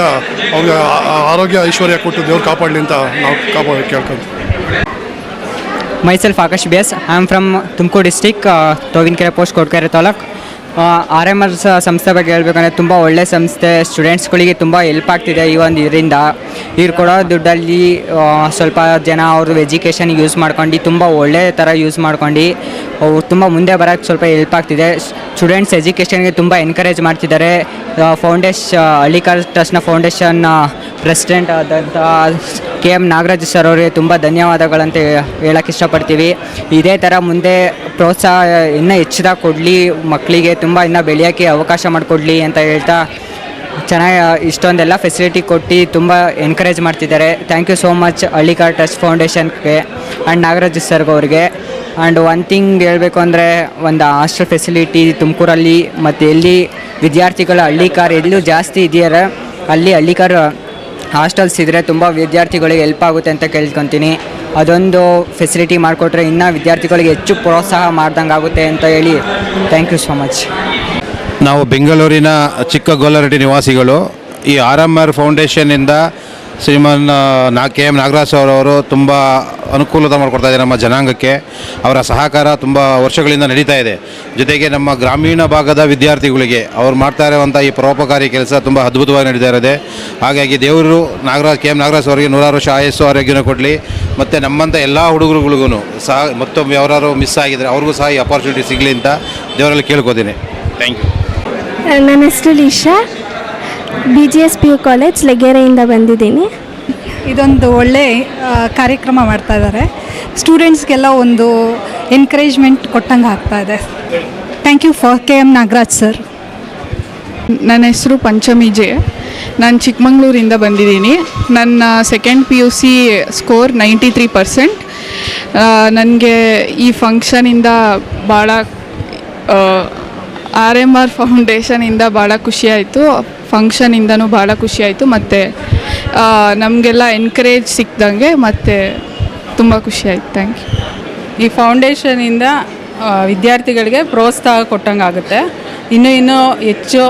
ಅವ್ರಿಗೆ ಆರೋಗ್ಯ ಐಶ್ವರ್ಯ ಕೊಟ್ಟು ದೇವ್ರು ಕಾಪಾಡಲಿ ಅಂತ ನಾವು ಕಾಪಾಡಿ ಕೇಳ್ಕೊಂತೀವಿ. Myself Akash base I am from Tumakuru district Toginakere post Kodkere taluk. R M R ಸಂಸ್ಥೆ ಬಗ್ಗೆ ಹೇಳ್ಬೇಕಂದ್ರೆ ತುಂಬ ಒಳ್ಳೆ ಸಂಸ್ಥೆ. ಸ್ಟೂಡೆಂಟ್ಸ್ಗಳಿಗೆ ತುಂಬ ಹೆಲ್ಪ್ ಆಗ್ತಿದೆ ಈ ಒಂದು ಇದರಿಂದ. ಇವ್ರು ಕೊಡೋ ದುಡ್ಡಲ್ಲಿ ಸ್ವಲ್ಪ ಜನ ಅವ್ರದ್ದು ಎಜುಕೇಷನ್ ಯೂಸ್ ಮಾಡ್ಕೊಂಡು, ತುಂಬ ಒಳ್ಳೆ ಥರ ಯೂಸ್ ಮಾಡ್ಕೊಂಡು ತುಂಬ ಮುಂದೆ ಬರೋಕ್ಕೆ ಸ್ವಲ್ಪ ಹೆಲ್ಪ್ ಆಗ್ತಿದೆ. ಸ್ಟೂಡೆಂಟ್ಸ್ ಎಜುಕೇಷನ್ಗೆ ತುಂಬ ಎನ್ಕರೇಜ್ ಮಾಡ್ತಿದ್ದಾರೆ. ಫೌಂಡೇಶ್ ಹಳ್ಳಿಕಾರ್ ಟ್ರಸ್ಟ್ನ ಫೌಂಡೇಶನ್ ಪ್ರೆಸಿಡೆಂಟ್ ಆದಂಥ ಕೆ ಎಂ ನಾಗರಾಜ್ ಸರ್ ಅವರಿಗೆ ತುಂಬ ಧನ್ಯವಾದಗಳಂತ ಹೇಳಕ್ಕೆ ಇಷ್ಟಪಡ್ತೀವಿ. ಇದೇ ಥರ ಮುಂದೆ ಪ್ರೋತ್ಸಾಹ ಇನ್ನೂ ಹೆಚ್ಚಿದಾಗ ಕೊಡಲಿ ಮಕ್ಕಳಿಗೆ ತುಂಬ ಇನ್ನೂ ಬೆಳೆಯೋಕ್ಕೆ ಅವಕಾಶ ಮಾಡಿಕೊಡ್ಲಿ ಅಂತ ಹೇಳ್ತಾ ಚೆನ್ನಾಗಿ ಇಷ್ಟೊಂದೆಲ್ಲ ಫೆಸಿಲಿಟಿ ಕೊಟ್ಟು ತುಂಬ ಎನ್ಕರೇಜ್ ಮಾಡ್ತಿದ್ದಾರೆ. Thank you so much Hallikar trust ಫೌಂಡೇಶನ್ಗೆ and Nagaraj ಸರ್ಗೆ ಅವ್ರಿಗೆ. ಆ್ಯಂಡ್ ಒನ್ ಥಿಂಗ್ ಹೇಳಬೇಕು ಅಂದರೆ, ಒಂದು ಹಾಸ್ಟೆಲ್ ಫೆಸಿಲಿಟಿ ತುಮಕೂರಲ್ಲಿ ಮತ್ತು ಎಲ್ಲಿ ವಿದ್ಯಾರ್ಥಿಗಳ ಹಳ್ಳಿಕಾರ್ ಎಲ್ಲೂ ಜಾಸ್ತಿ ಇದೆಯಾರ ಅಲ್ಲಿ ಹಳ್ಳಿಕಾರ್ ಹಾಸ್ಟೆಲ್ಸ್ ಇದ್ದರೆ ತುಂಬ ವಿದ್ಯಾರ್ಥಿಗಳಿಗೆ ಹೆಲ್ಪ್ ಆಗುತ್ತೆ ಅಂತ ಕೇಳ್ಕೊತೀನಿ. ಅದೊಂದು ಫೆಸಿಲಿಟಿ ಮಾಡಿಕೊಟ್ರೆ ಇನ್ನೂ ವಿದ್ಯಾರ್ಥಿಗಳಿಗೆ ಹೆಚ್ಚು ಪ್ರೋತ್ಸಾಹ ಮಾಡ್ದಂಗೆ ಆಗುತ್ತೆ ಅಂತ ಹೇಳಿ ಥ್ಯಾಂಕ್ ಯು ಸೊ ಮಚ್ ನಾವು ಬೆಂಗಳೂರಿನ ಚಿಕ್ಕ ಚಿಕ್ಕಗೊಲ್ಲರಟ್ಟಿ ನಿವಾಸಿಗಳು. ಈ ಆರ್ ಎಂ ಆರ್ ಫೌಂಡೇಶನ್ನಿಂದ ಶ್ರೀಮನ್ ನಾ, ಕೆ ಎಂ ನಾಗರಾಜ್ ಅವರವರು ತುಂಬ ಅನುಕೂಲತೆ ಮಾಡಿಕೊಡ್ತಾ ಇದ್ದಾರೆ ನಮ್ಮ ಜನಾಂಗಕ್ಕೆ. ಅವರ ಸಹಕಾರ ತುಂಬ ವರ್ಷಗಳಿಂದ ನಡೀತಾ ಇದೆ. ಜೊತೆಗೆ ನಮ್ಮ ಗ್ರಾಮೀಣ ಭಾಗದ ವಿದ್ಯಾರ್ಥಿಗಳಿಗೆ ಅವ್ರು ಮಾಡ್ತಾ ಇರುವಂಥ ಈ ಪರೋಪಕಾರಿ ಕೆಲಸ ತುಂಬ ಅದ್ಭುತವಾಗಿ ನಡೀತಾ ಇರೋದೆ. ಹಾಗಾಗಿ ದೇವರು ನಾಗರಾಜ್, ಕೆ ಎಂ ನಾಗರಾಜ್ ಅವರಿಗೆ ನೂರಾರು ವರ್ಷ ಆಯಸ್ಸು, ಆರೋಗ್ಯನ ಕೊಡಲಿ. ಮತ್ತು ನಮ್ಮಂಥ ಎಲ್ಲ ಹುಡುಗರುಗಳಿಗೂ ಸಹ ಮತ್ತೊಮ್ಮೆ ಯಾರು ಮಿಸ್ ಆಗಿದ್ದಾರೆ ಅವ್ರಿಗೂ ಸಹ ಈ ಅಪಾರ್ಚುನಿಟಿ ಸಿಗಲಿ ಅಂತ ದೇವರಲ್ಲಿ ಕೇಳ್ಕೊತೀನಿ. ಥ್ಯಾಂಕ್ ಯು ನನ್ನ ಹೆಸರು Leesha. B G S P U college ಲಗೇರೆಯಿಂದ ಬಂದಿದ್ದೀನಿ. ಇದೊಂದು ಒಳ್ಳೆ ಕಾರ್ಯಕ್ರಮ ಮಾಡ್ತಾ ಇದ್ದಾರೆ ಸ್ಟೂಡೆಂಟ್ಸ್ಗೆಲ್ಲ ಒಂದು ಎನ್ಕರೇಜ್ಮೆಂಟ್ ಕೊಟ್ಟಂಗೆ ಆಗ್ತಾ ಇದೆ. Thank you for K M Nagaraj sir ನನ್ನ ಹೆಸರು ಪಂಚಮಿ ಜೆ. ನಾನು ಚಿಕ್ಕಮಂಗ್ಳೂರಿಂದ ಬಂದಿದ್ದೀನಿ. ನನ್ನ second P U C score ninety three percent ನನಗೆ ಈ ಫಂಕ್ಷನಿಂದ ಭಾಳ ಆರ್ ಎಂ ಆರ್ ಫೌಂಡೇಶನಿಂದ ಭಾಳ ಖುಷಿಯಾಯಿತು. ಫಂಕ್ಷನಿಂದನೂ ಭಾಳ ಖುಷಿಯಾಯಿತು. ಮತ್ತು ನಮಗೆಲ್ಲ ಎನ್ಕರೇಜ್ ಸಿಕ್ಕಿದಂಗೆ ಮತ್ತು ತುಂಬ ಖುಷಿಯಾಯಿತು. ಥ್ಯಾಂಕ್ ಯು ಈ ಫೌಂಡೇಶನಿಂದ ವಿದ್ಯಾರ್ಥಿಗಳಿಗೆ ಪ್ರೋತ್ಸಾಹ ಕೊಟ್ಟಂಗೆ ಆಗುತ್ತೆ ಇನ್ನೂ ಇನ್ನೂ ಹೆಚ್ಚು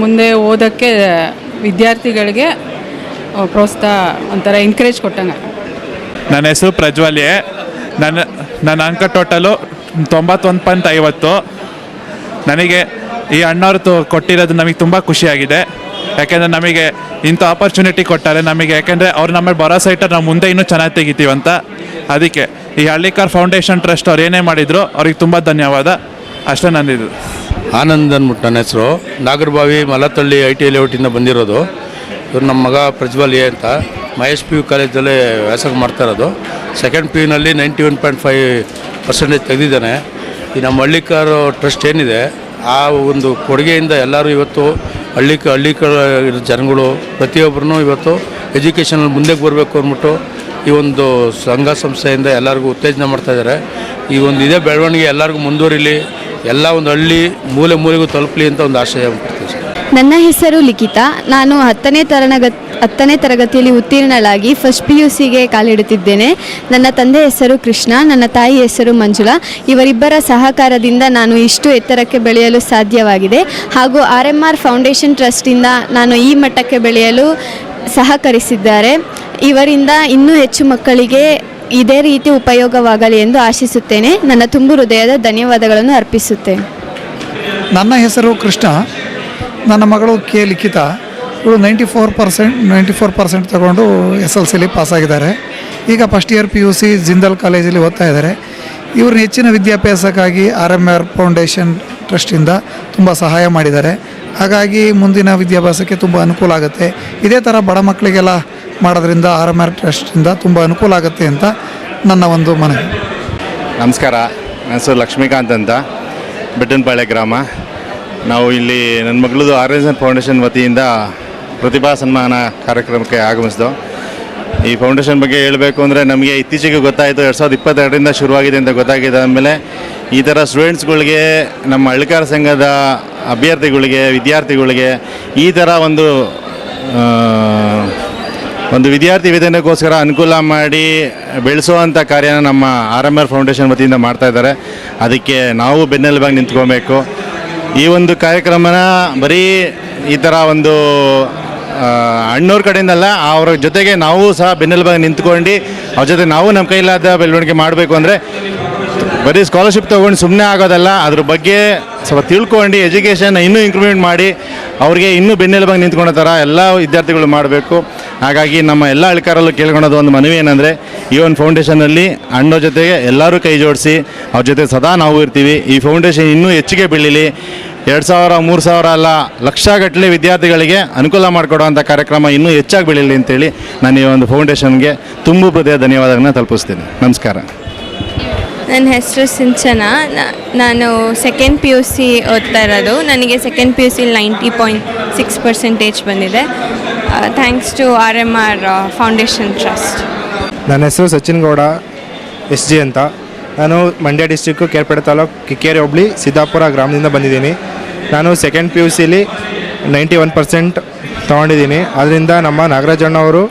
ಮುಂದೆ ಓದೋಕ್ಕೆ ವಿದ್ಯಾರ್ಥಿಗಳಿಗೆ ಪ್ರೋತ್ಸಾಹ ಒಂಥರ ಎನ್ಕರೇಜ್ ಕೊಟ್ಟಂಗೆ. ನನ್ನ ಹೆಸರು ಪ್ರಜ್ವಲ್ಯೆ. ನನ್ನ ನನ್ನ ಅಂಕ ಟೋಟಲು ತೊಂಬತ್ತೊಂದು ಪಾಯಿಂಟ್ ಐವತ್ತು. ನನಗೆ ಈ ಅಣ್ಣವ್ರು ತು- ಕೊಟ್ಟಿರೋದು ನಮಗೆ ತುಂಬ ಖುಷಿಯಾಗಿದೆ. ಯಾಕೆಂದರೆ ನಮಗೆ ಇಂಥ ಆಪರ್ಚುನಿಟಿ ಕೊಟ್ಟಾರೆ. ನಮಗೆ ಯಾಕೆಂದರೆ ಅವ್ರು ನಮ್ಮ ಭರೋಸಾ ಇಟ್ಟರೆ. ನಾವು ಮುಂದೆ ಇನ್ನೂ ಚೆನ್ನಾಗಿ ತೆಗಿತೀವಂತ ಅದಕ್ಕೆ ಈ ಹಳ್ಳಿಕಾರ್ ಫೌಂಡೇಶನ್ ಟ್ರಸ್ಟ್ ಅವ್ರು ಏನೇ ಮಾಡಿದ್ರು ಅವ್ರಿಗೆ ತುಂಬ ಧನ್ಯವಾದ. ಅಷ್ಟೇ ನಂದಿದ್ದು ಆನಂದ್ ಅಂದ್ಬಿಟ್ಟು ನನ್ನ ಹೆಸರು. ನಾಗರಬಾವಿ ಮಲತಳ್ಳಿ ಐ ಟಿ ಲೇಔಟಿಂದ ಬಂದಿರೋದು. ಇವರು ನಮ್ಮ ಮಗ ಪ್ರಜ್ವಲ್ ಎ ಅಂತ. ಮಹೇಶ್ ಪಿ ಯು ಕಾಲೇಜಲ್ಲೇ ವ್ಯಾಸಂಗ ಮಾಡ್ತಾ ಇರೋದು. Second P ಯುನಲ್ಲಿ ninety one point five percentage ತೆಗೆದಿದ್ದಾನೆ. ಈ ನಮ್ಮ ಹಳ್ಳಿಕಾರ ಟ್ರಸ್ಟ್ ಏನಿದೆ, ಆ ಒಂದು ಕೊಡುಗೆಯಿಂದ ಎಲ್ಲರೂ ಇವತ್ತು ಹಳ್ಳಿ ಹಳ್ಳಿ ಜನಗಳು ಪ್ರತಿಯೊಬ್ಬರೂ ಇವತ್ತು ಎಜುಕೇಷನಲ್ಲಿ ಮುಂದೆ ಬರಬೇಕು ಅಂದ್ಬಿಟ್ಟು ಈ ಒಂದು ಸಂಘ ಸಂಸ್ಥೆಯಿಂದ ಎಲ್ಲರಿಗೂ ಉತ್ತೇಜನ ಮಾಡ್ತಾ ಇದ್ದಾರೆ ಈ ಒಂದು ಇದೇ ಬೆಳವಣಿಗೆ ಎಲ್ಲರಿಗೂ ಮುಂದುವರಿಲಿ, ಎಲ್ಲ ಒಂದು ಹಳ್ಳಿ ಮೂಲೆ ಮೂಲೆಗೂ ತಲುಪಲಿ ಅಂತ ಒಂದು ಆಶಯ ನನ್ನ ಹೆಸರು ಲಿಖಿತ, ನಾನು ಹತ್ತನೇ ತರಗತ ಹತ್ತನೇ ತರಗತಿಯಲ್ಲಿ ಉತ್ತೀರ್ಣಳಾಗಿ ಫಸ್ಟ್ ಪಿ ಯು ಸಿಗೆ ಕಾಲಿಡುತ್ತಿದ್ದೇನೆ. ನನ್ನ ತಂದೆ ಹೆಸರು ಕೃಷ್ಣ, ನನ್ನ ತಾಯಿ ಹೆಸರು ಮಂಜುಳಾ. ಇವರಿಬ್ಬರ ಸಹಕಾರದಿಂದ ನಾನು ಇಷ್ಟು ಎತ್ತರಕ್ಕೆ ಬೆಳೆಯಲು ಸಾಧ್ಯವಾಗಿದೆ. ಹಾಗೂ ಆರ್ ಎಂ ಆರ್ ಫೌಂಡೇಶನ್ ಟ್ರಸ್ಟಿಂದ ನಾನು ಈ ಮಟ್ಟಕ್ಕೆ ಬೆಳೆಯಲು ಸಹಕರಿಸಿದ್ದಾರೆ. ಇವರಿಂದ ಇನ್ನೂ ಹೆಚ್ಚು ಮಕ್ಕಳಿಗೆ ಇದೇ ರೀತಿ ಉಪಯೋಗವಾಗಲಿ ಎಂದು ಆಶಿಸುತ್ತೇನೆ. ನನ್ನ ತುಂಬು ಹೃದಯದ ಧನ್ಯವಾದಗಳನ್ನು ಅರ್ಪಿಸುತ್ತೇನೆ. ನನ್ನ ಹೆಸರು ಕೃಷ್ಣ. ನನ್ನ ಮಗಳು ಕೆ. ಲಿಖಿತ. ಇವಳು ninety four percent ninety four percent ತಗೊಂಡು ಎಸ್ ಎಲ್ ಸಿಲಿ ಪಾಸಾಗಿದ್ದಾರೆ. ಈಗ first year P U C Jindal ಕಾಲೇಜಲ್ಲಿ ಓದ್ತಾ ಇದ್ದಾರೆ. ಇವ್ರನ್ನ ಹೆಚ್ಚಿನ ವಿದ್ಯಾಭ್ಯಾಸಕ್ಕಾಗಿ ಆರ್ ಎಂ ಆರ್ ಫೌಂಡೇಶನ್ ಟ್ರಸ್ಟಿಂದ ತುಂಬ ಸಹಾಯ ಮಾಡಿದ್ದಾರೆ. ಹಾಗಾಗಿ ಮುಂದಿನ ವಿದ್ಯಾಭ್ಯಾಸಕ್ಕೆ ತುಂಬ ಅನುಕೂಲ ಆಗುತ್ತೆ. ಇದೇ ಥರ ಬಡ ಮಕ್ಕಳಿಗೆಲ್ಲ ಮಾಡೋದ್ರಿಂದ ಆರ್ ಎಂ ಆರ್ ಟ್ರಸ್ಟಿಂದ ತುಂಬ ಅನುಕೂಲ ಆಗುತ್ತೆ ಅಂತ ನನ್ನ ಒಂದು ಮನವಿ. ನಮಸ್ಕಾರ. ನನ್ನ ಹೆಸರು ಲಕ್ಷ್ಮೀಕಾಂತ್ ಅಂತ. ಬೆಟ್ಟನಪಾಳ್ಯ ಗ್ರಾಮ. ನಾವು ಇಲ್ಲಿ ನನ್ನ ಮಗಳದು ಆರ್ ಎಸ್ ಎನ್ ಫೌಂಡೇಶನ್ ವತಿಯಿಂದ ಪ್ರತಿಭಾ ಸನ್ಮಾನ ಕಾರ್ಯಕ್ರಮಕ್ಕೆ ಆಗಮಿಸಿದ್ದು ಈ ಫೌಂಡೇಶನ್ ಬಗ್ಗೆ ಹೇಳಬೇಕು ಅಂದರೆ ನಮಗೆ ಇತ್ತೀಚೆಗೆ ಗೊತ್ತಾಯಿತು, ಎರಡು ಸಾವಿರದ ಇಪ್ಪತ್ತೆರಡರಿಂದ ಶುರುವಾಗಿದೆ ಅಂತ ಗೊತ್ತಾಗಿದೆ ಆದಮೇಲೆ ಈ ಥರ ಸ್ಟೂಡೆಂಟ್ಸ್ಗಳಿಗೆ, ನಮ್ಮ ಹಳ್ಳಿಕಾರ ಸಂಘದ ಅಭ್ಯರ್ಥಿಗಳಿಗೆ, ವಿದ್ಯಾರ್ಥಿಗಳಿಗೆ ಈ ಥರ ಒಂದು ಒಂದು ವಿದ್ಯಾರ್ಥಿ ವೇತನಕ್ಕೋಸ್ಕರ ಅನುಕೂಲ ಮಾಡಿ ಬೆಳೆಸುವಂಥ ಕಾರ್ಯನ ನಮ್ಮ ಆರ್ ಎಂ ಆರ್ ಫೌಂಡೇಶನ್ ವತಿಯಿಂದ ಮಾಡ್ತಾ ಇದ್ದಾರೆ. ಅದಕ್ಕೆ ನಾವು ಬೆನ್ನೆಲುಬಾಗಿ ನಿಂತ್ಕೋಬೇಕು. ಈ ಒಂದು ಕಾರ್ಯಕ್ರಮನ ಬರೀ ಈ ಥರ ಒಂದು ಅಣ್ಣವ್ರ ಕಡೆಯಿಂದಲ್ಲ, ಅವ್ರ ಜೊತೆಗೆ ನಾವು ಸಹ ಬೆನ್ನೆಲುಬಾಗಿ ನಿಂತ್ಕೊಂಡು, ಅವ್ರ ಜೊತೆ ನಾವು ನಮ್ಮ ಕೈಲಾದ ಬೆಳವಣಿಗೆ ಮಾಡಬೇಕು ಅಂದರೆ, ಬರೀ ಸ್ಕಾಲರ್ಶಿಪ್ ತೊಗೊಂಡು ಸುಮ್ಮನೆ ಆಗೋದಲ್ಲ, ಅದ್ರ ಬಗ್ಗೆ ಸ್ವಲ್ಪ ತಿಳ್ಕೊಂಡು ಎಜುಕೇಷನ್ ಇನ್ನೂ ಇಂಪ್ರೂವ್ಮೆಂಟ್ ಮಾಡಿ, ಅವ್ರಿಗೆ ಇನ್ನೂ ಬೆನ್ನೆಲುಬಾಗಿ ನಿಂತ್ಕೊಳ್ಳೋ ಥರ ಎಲ್ಲ ವಿದ್ಯಾರ್ಥಿಗಳು ಮಾಡಬೇಕು. ಹಾಗಾಗಿ ನಮ್ಮ ಎಲ್ಲ ಅಳಿಕಾರಲ್ಲೂ ಕೇಳ್ಕೊಳೋದು ಒಂದು ಮನವಿ ಏನಂದರೆ, ಈ ಒಂದು ಫೌಂಡೇಶನಲ್ಲಿ ಅಣ್ಣ ಜೊತೆಗೆ ಎಲ್ಲರೂ ಕೈ ಜೋಡಿಸಿ ಅವ್ರ ಜೊತೆ ಸದಾ ನಾವು ಇರ್ತೀವಿ. ಈ ಫೌಂಡೇಶನ್ ಇನ್ನೂ ಹೆಚ್ಚಿಗೆ ಬೆಳೀಲಿ. ಎರಡು ಸಾವಿರ, ಮೂರು ಸಾವಿರ ಅಲ್ಲ, ಲಕ್ಷಗಟ್ಟಲೆ ವಿದ್ಯಾರ್ಥಿಗಳಿಗೆ ಅನುಕೂಲ ಮಾಡಿಕೊಡುವಂಥ ಕಾರ್ಯಕ್ರಮ ಇನ್ನೂ ಹೆಚ್ಚಾಗಿ ಬೆಳೀಲಿ ಅಂತೇಳಿ ನಾನು ಈ ಒಂದು ಫೌಂಡೇಶನ್ಗೆ ತುಂಬು ಹೃದಯ ಧನ್ಯವಾದಗಳನ್ನ ತಲುಪಿಸ್ತೀನಿ. ನಮಸ್ಕಾರ. ನನ್ನ ಹೆಸರು ಸಿಂಚನ. ನಾನು ಸೆಕೆಂಡ್ ಪಿ ಯು ಸಿ ಓದ್ತಾ ಇರೋದು. ನನಗೆ second P U C ninety point six percentage ಬಂದಿದೆ. Thanks to R M R foundation trust ನನ್ನ ಹೆಸರು ಸಚಿನ್ ಗೌಡ, ಎಸ್ ಜಿ ಅಂತ. ನಾನು ಮಂಡ್ಯ ಡಿಸ್ಟಿಕ್ಕು ಕೇರ್ಪೇಟೆ ತಾಲೂಕು ಕಿಕ್ಕೇರಿ ಹೋಬಳಿ, ಸಿದ್ದಾಪುರ ಗ್ರಾಮದಿಂದ ಬಂದಿದ್ದೀನಿ. ನಾನು ಸೆಕೆಂಡ್ ಪಿ ಯು ಸಿಲಿ ನೈಂಟಿ ಒನ್ ಪರ್ಸೆಂಟ್ ತೊಗೊಂಡಿದ್ದೀನಿ. ಅದರಿಂದ ನಮ್ಮ ನಾಗರಾಜಣ್ಣ ಅವರು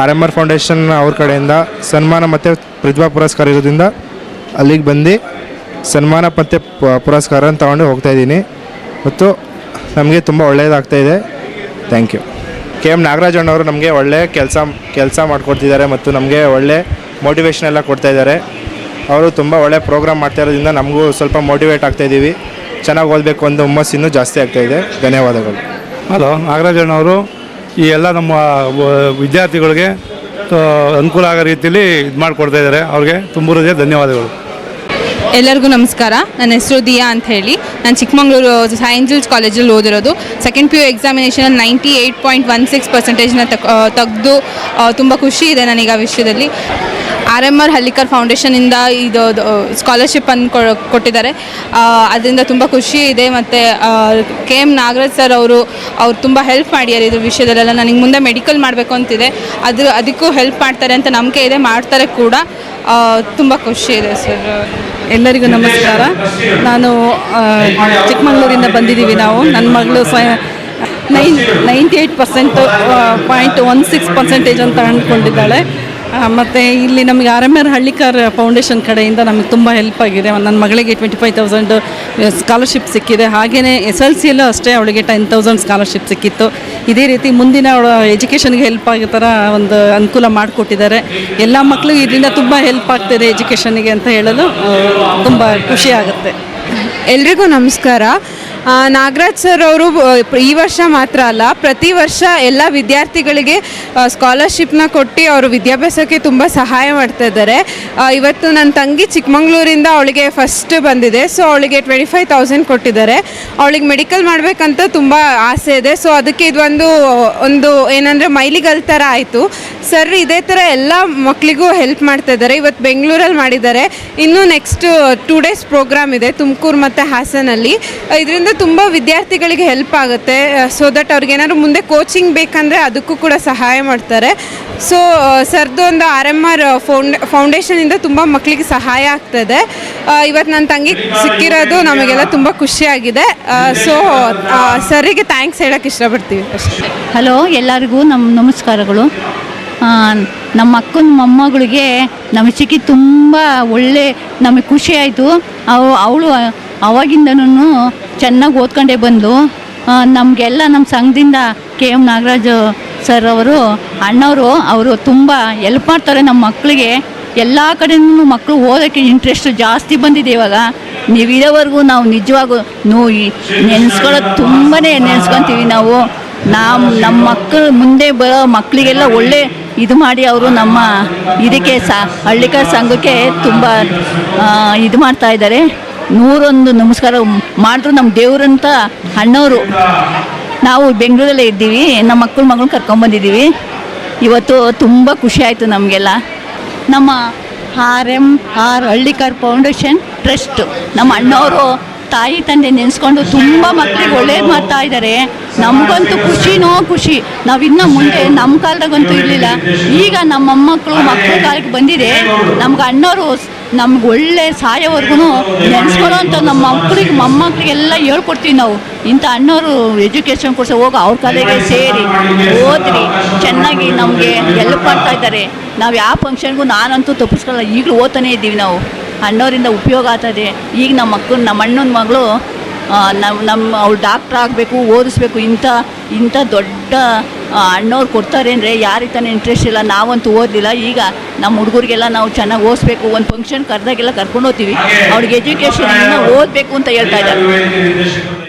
ಆರ್ ಎಂ ಆರ್ ಫೌಂಡೇಶನ್ ಅವ್ರ ಕಡೆಯಿಂದ ಸನ್ಮಾನ ಮತ್ತು ಪ್ರತಿಭಾ ಪುರಸ್ಕಾರ ಇರೋದ್ರಿಂದ ಅಲ್ಲಿಗೆ ಬಂದು ಸನ್ಮಾನ ಮತ್ತು ಪುರಸ್ಕಾರನ ತಗೊಂಡು ಹೋಗ್ತಾ ಇದ್ದೀನಿ. ಮತ್ತು ನಮಗೆ ತುಂಬ ಒಳ್ಳೆಯದಾಗ್ತಾಯಿದೆ ಥ್ಯಾಂಕ್ ಯು ಕೆ ಎಂ ನಾಗರಾಜಣ್ಣವರು ನಮಗೆ ಒಳ್ಳೆ ಕೆಲಸ ಕೆಲಸ ಮಾಡಿಕೊಡ್ತಿದ್ದಾರೆ ಮತ್ತು ನಮಗೆ ಒಳ್ಳೆ ಮೋಟಿವೇಶನ್ ಎಲ್ಲ ಕೊಡ್ತಾ ಇದ್ದಾರೆ. ಅವರು ತುಂಬ ಒಳ್ಳೆ ಪ್ರೋಗ್ರಾಮ್ ಮಾಡ್ತಾ ಇರೋದ್ರಿಂದ ನಮಗೂ ಸ್ವಲ್ಪ ಮೋಟಿವೇಟ್ ಆಗ್ತಾ ಇದ್ದೀವಿ. ಚೆನ್ನಾಗಿ ಓದಬೇಕು ಅಂತ ಹುಮ್ಮಸ್ಸು ಇನ್ನೂ ಜಾಸ್ತಿ ಇದೆ. ಧನ್ಯವಾದಗಳು. ಹಲೋ ನಾಗರಾಜಣ್ಣವರು ಈ ಎಲ್ಲ ನಮ್ಮ ವಿದ್ಯಾರ್ಥಿಗಳಿಗೆ ಅನುಕೂಲ ಆಗೋ ರೀತಿಯಲ್ಲಿ ಇದು ಮಾಡಿಕೊಡ್ತಾ ಇದ್ದಾರೆ. ಅವ್ರಿಗೆ ತುಂಬ ಧನ್ಯವಾದಗಳು. ಎಲ್ಲರಿಗೂ ನಮಸ್ಕಾರ. ನನ್ನ ಹೆಸರು ದಿಯಾ ಅಂತ ಹೇಳಿ. ನಾನು ಚಿಕ್ಕಮಗಳೂರು ಸೈನ್ಸ್ ಕಾಲೇಜಲ್ಲಿ ಓದಿರೋದು. Second P U ಎಕ್ಸಾಮಿನೇಷನಲ್ಲಿ ninety eight point one six ಪರ್ಸೆಂಟೇಜ್ನ ತೆಗೆದು ತುಂಬ ಖುಷಿ ಇದೆ ನನಗೆ ಆ ವಿಷಯದಲ್ಲಿ. ಆರ್ ಎಂ ಆರ್ ಹಳ್ಳಿಕರ್ ಫೌಂಡೇಶನಿಂದ ಇದು ಸ್ಕಾಲರ್ಶಿಪ್ ಅನ್ನು ಕೊಟ್ಟಿದ್ದಾರೆ. ಅದರಿಂದ ತುಂಬ ಖುಷಿ ಇದೆ ಮತ್ತು ಕೆ ಎಂ ನಾಗರಾಜ್ ಸರ್ ಅವರು, ಅವ್ರು ತುಂಬ ಹೆಲ್ಪ್ ಮಾಡ್ಯಾರ ಇದ್ರ ವಿಷಯದಲ್ಲೆಲ್ಲ. ನನಗೆ ಮುಂದೆ ಮೆಡಿಕಲ್ ಮಾಡಬೇಕು ಅಂತಿದೆ. ಅದು ಅದಕ್ಕೂ ಹೆಲ್ಪ್ ಮಾಡ್ತಾರೆ ಅಂತ ನಂಬಿಕೆ ಇದೆ. ಮಾಡ್ತಾರೆ ಕೂಡ. ತುಂಬ ಖುಷಿ ಇದೆ ಸರ್. ಎಲ್ಲರಿಗೂ ನಮಸ್ಕಾರ. ನಾನು ಚಿಕ್ಕಮಗಳೂರಿಂದ ಬಂದಿದ್ದೀವಿ ನಾವು. ನನ್ನ ಮಗಳು Swayam nine, ninety eight percent point one six percentage ಅಂತ ಅಂದ್ಕೊಂಡಿದ್ದಾಳೆ. ಮತ್ತು ಇಲ್ಲಿ ನಮಗೆ R M R Hallikar foundation ಕಡೆಯಿಂದ ನಮಗೆ ತುಂಬ ಹೆಲ್ಪ್ ಆಗಿದೆ. ನನ್ನ ಮಗಳಿಗೆ ಟ್ವೆಂಟಿ ಫೈವ್ ತೌಸಂಡ್ ಸ್ಕಾಲರ್ಶಿಪ್ ಸಿಕ್ಕಿದೆ. ಹಾಗೆಯೇ ಎಸ್ ಎಲ್ ಸಿಯಲ್ಲೂ ಅಷ್ಟೇ ಅವಳಿಗೆ ಟೆನ್ ತೌಸಂಡ್ ಸ್ಕಾಲರ್ಶಿಪ್ ಸಿಕ್ಕಿತ್ತು. ಇದೇ ರೀತಿ ಮುಂದಿನ ಅವಳ ಎಜುಕೇಷನ್ಗೆ ಹೆಲ್ಪ್ ಆಗೋ ಥರ ಒಂದು ಅನುಕೂಲ ಮಾಡಿಕೊಟ್ಟಿದ್ದಾರೆ. ಎಲ್ಲ ಮಕ್ಕಳಿಗೂ ಇದರಿಂದ ತುಂಬ ಹೆಲ್ಪ್ ಆಗ್ತಿದೆ ಎಜುಕೇಷನ್ಗೆ ಅಂತ ಹೇಳಲು ತುಂಬ ಖುಷಿ ಆಗುತ್ತೆ. ಎಲ್ರಿಗೂ ನಮಸ್ಕಾರ. ನಾಗರಾಜ್ ಸರ್ ಅವರು ಈ ವರ್ಷ ಮಾತ್ರ ಅಲ್ಲ, ಪ್ರತಿ ವರ್ಷ ಎಲ್ಲ ವಿದ್ಯಾರ್ಥಿಗಳಿಗೆ ಸ್ಕಾಲರ್ಶಿಪ್ನ ಕೊಟ್ಟು ಅವರು ವಿದ್ಯಾಭ್ಯಾಸಕ್ಕೆ ತುಂಬ ಸಹಾಯ ಮಾಡ್ತಾ ಇದ್ದಾರೆ. ಇವತ್ತು ನನ್ನ ತಂಗಿ ಚಿಕ್ಕಮಂಗ್ಳೂರಿಂದ ಅವಳಿಗೆ ಫಸ್ಟ್ ಬಂದಿದೆ. ಸೊ ಅವಳಿಗೆ ಟ್ವೆಂಟಿ ಫೈವ್ ತೌಸಂಡ್ ಕೊಟ್ಟಿದ್ದಾರೆ. ಅವಳಿಗೆ ಮೆಡಿಕಲ್ ಮಾಡಬೇಕಂತ ತುಂಬ ಆಸೆ ಇದೆ. ಸೊ ಅದಕ್ಕೆ ಇದೊಂದು ಒಂದು ಏನಂದರೆ ಮೈಲಿಗಲ್ ಥರ ಆಯಿತು. ಸರ್ ಇದೇ ಥರ ಎಲ್ಲ ಮಕ್ಕಳಿಗೂ ಹೆಲ್ಪ್ ಮಾಡ್ತಾ ಇದ್ದಾರೆ. ಇವತ್ತು ಬೆಂಗಳೂರಲ್ಲಿ ಮಾಡಿದ್ದಾರೆ. ಇನ್ನು ನೆಕ್ಸ್ಟ್ ಟೂ ಡೇಸ್ ಪ್ರೋಗ್ರಾಮ್ ಇದೆ, ತುಮಕೂರು ಮತ್ತು ಹಾಸನಲ್ಲಿ. ಇದರಿಂದ ತುಂಬ ವಿದ್ಯಾರ್ಥಿಗಳಿಗೆ ಹೆಲ್ಪ್ ಆಗುತ್ತೆ ಸೊ ದಟ್ ಅವ್ರಿಗೆ ಏನಾದ್ರು ಮುಂದೆ ಕೋಚಿಂಗ್ ಬೇಕಂದರೆ ಅದಕ್ಕೂ ಕೂಡ ಸಹಾಯ ಮಾಡ್ತಾರೆ. ಸೊ ಸರ್ದು ಒಂದು ಆರ್ ಎಂ ಆರ್ ಫೌಂಡ್ ಫೌಂಡೇಶನಿಂದ ತುಂಬ ಮಕ್ಕಳಿಗೆ ಸಹಾಯ ಆಗ್ತದೆ. ಇವತ್ತು ನನ್ನ ತಂಗಿ ಸಿಕ್ಕಿರೋದು ನಮಗೆಲ್ಲ ತುಂಬ ಖುಷಿಯಾಗಿದೆ ಸೊ ಸರಿಗೆ ಥ್ಯಾಂಕ್ಸ್ ಹೇಳೋಕ್ಕೆ ಇಷ್ಟಪಡ್ತೀವಿ ಹಲೋ ಎಲ್ಲರಿಗೂ ನಮ್ಮ ನಮಸ್ಕಾರಗಳು. ನಮ್ಮ ಅಕ್ಕನ ಮೊಮ್ಮಗಳಿಗೆ ನಮಗೆ ಸಿಕ್ಕಿ ತುಂಬ ಒಳ್ಳೆ ನಮಗೆ ಖುಷಿ ಆಯಿತು. ಅವು ಅವಳು ಅವಾಗಿಂದನೂ ಚೆನ್ನಾಗಿ ಓದ್ಕೊಂಡೇ ಬಂದು ನಮಗೆಲ್ಲ ನಮ್ಮ ಸಂಘದಿಂದ ಕೆ ಎಂ ನಾಗರಾಜ್ ಸರ್ ಅವರು, ಅಣ್ಣವರು, ಅವರು ತುಂಬ ಎಲ್ಪ್ ಮಾಡ್ತಾರೆ ನಮ್ಮ ಮಕ್ಕಳಿಗೆ ಎಲ್ಲ ಕಡೆಯೂ ಮಕ್ಕಳು ಓದೋಕ್ಕೆ ಇಂಟ್ರೆಸ್ಟ್ ಜಾಸ್ತಿ ಬಂದಿದೆ ಇವಾಗ. ನೀವು ಇರೋವರೆಗೂ ನಾವು ನಿಜವಾಗೂ ನೋ ನೆನೆಸ್ಕೊಳ್ಳೋದು ತುಂಬಾ ನೆನೆಸ್ಕೊತೀವಿ ನಾವು. ನಮ್ಮ ನಮ್ಮ ಮಕ್ಕಳು ಮುಂದೆ ಬರೋ ಮಕ್ಕಳಿಗೆಲ್ಲ ಒಳ್ಳೆ ಇದು ಮಾಡಿ ಅವರು ನಮ್ಮ ಇದಕ್ಕೆ ಸ, ಹಳ್ಳಿಕರ ಸಂಘಕ್ಕೆ ತುಂಬ ಇದು ಮಾಡ್ತಾ ಇದ್ದಾರೆ. ನೂರೊಂದು ನಮಸ್ಕಾರ ಮಾಡಿದ್ರು ನಮ್ಮ ದೇವ್ರಂತ ಅಣ್ಣವರು. ನಾವು ಬೆಂಗಳೂರಲ್ಲೇ ಇದ್ದೀವಿ, ನಮ್ಮ ಮಕ್ಕಳು ಮಗಳು ಕರ್ಕೊಂಬಂದಿದ್ದೀವಿ ಇವತ್ತು ತುಂಬ ಖುಷಿ ಆಯಿತು ನಮಗೆಲ್ಲ. ನಮ್ಮ R M R Hallikar foundation trust, ನಮ್ಮ ಅಣ್ಣವರು ತಾಯಿ ತಂದೆ ನೆನೆಸ್ಕೊಂಡು ತುಂಬ ಮಕ್ಕಳಿಗೆ ಒಳ್ಳೇದು ಮಾಡ್ತಾ ಇದ್ದಾರೆ. ನಮಗಂತೂ ಖುಷಿನೋ ಖುಷಿ. ನಾವು ಇನ್ನೂ ಮುಂದೆ ನಮ್ಮ ಕಾಲದಾಗಂತೂ ಇರಲಿಲ್ಲ. ಈಗ ನಮ್ಮ ಮೊಮ್ಮಕ್ಕಳು ಮಕ್ಕಳ ಕಾಲಕ್ಕೆ ಬಂದಿದೆ. ನಮ್ಗೆ ಅಣ್ಣವರು ನಮ್ಗೆ ಒಳ್ಳೆ ಸಾಯೋವರೆಗೂ ನೆನೆಸ್ಕೊಳ್ಳೋಂಥ ನಮ್ಮ ಮಕ್ಕಳಿಗೆ ಮೊಮ್ಮಕ್ಕಳಿಗೆಲ್ಲ ಹೇಳ್ಕೊಡ್ತೀವಿ ನಾವು. ಇಂಥ ಅಣ್ಣವರು ಎಜುಕೇಷನ್ ಕೊಡಿಸೋ ಹೋಗಿ ಅವ್ರ ಕಲೆಗೆ ಸೇರಿ ಓದ್ರಿ, ಚೆನ್ನಾಗಿ ನಮಗೆ ಹೆಲ್ಪ್ ಮಾಡ್ತಾ ಇದ್ದಾರೆ. ನಾವು ಯಾವ ಫಂಕ್ಷನ್ಗೂ ನಾನಂತೂ ತಪ್ಪಿಸ್ಕೊಳ್ಳಲ್ಲ ಈಗಲೂ ಓದ್ತಾನೇ ಇದ್ದೀವಿ ನಾವು. ಅಣ್ಣವರಿಂದ ಉಪಯೋಗ ಆಗ್ತದೆ. ಈಗ ನಮ್ಮ ಮಕ್ಕಳು ನಮ್ಮ ಅಣ್ಣನ ಮಗಳು ನಮ್ಮ ನಮ್ಮ ಅವ್ಳು ಡಾಕ್ಟ್ರ್ ಆಗಬೇಕು, ಓದಿಸ್ಬೇಕು, ಇಂಥ ಇಂಥ ದೊಡ್ಡ ಅಣ್ಣವ್ರು ಕೊಡ್ತಾರೆ ಅಂದರೆ ಯಾರಿಗೆ ತಾನೇ ಇಂಟ್ರೆಸ್ಟ್ ಇಲ್ಲ? ನಾವಂತೂ ಓದಲಿಲ್ಲ. ಈಗ ನಮ್ಮ ಹುಡುಗರಿಗೆಲ್ಲ ನಾವು ಚೆನ್ನಾಗಿ ಓದಿಸ್ಬೇಕು. ಒಂದು ಫಂಕ್ಷನ್ ಕರೆದಾಗೆಲ್ಲ ಕರ್ಕೊಂಡು ಹೋಗ್ತೀವಿ. ಅವ್ರಿಗೆ ಎಜುಕೇಷನ್ ಓದಬೇಕು ಅಂತ ಹೇಳ್ತಾ ಇದ್ದಾರೆ.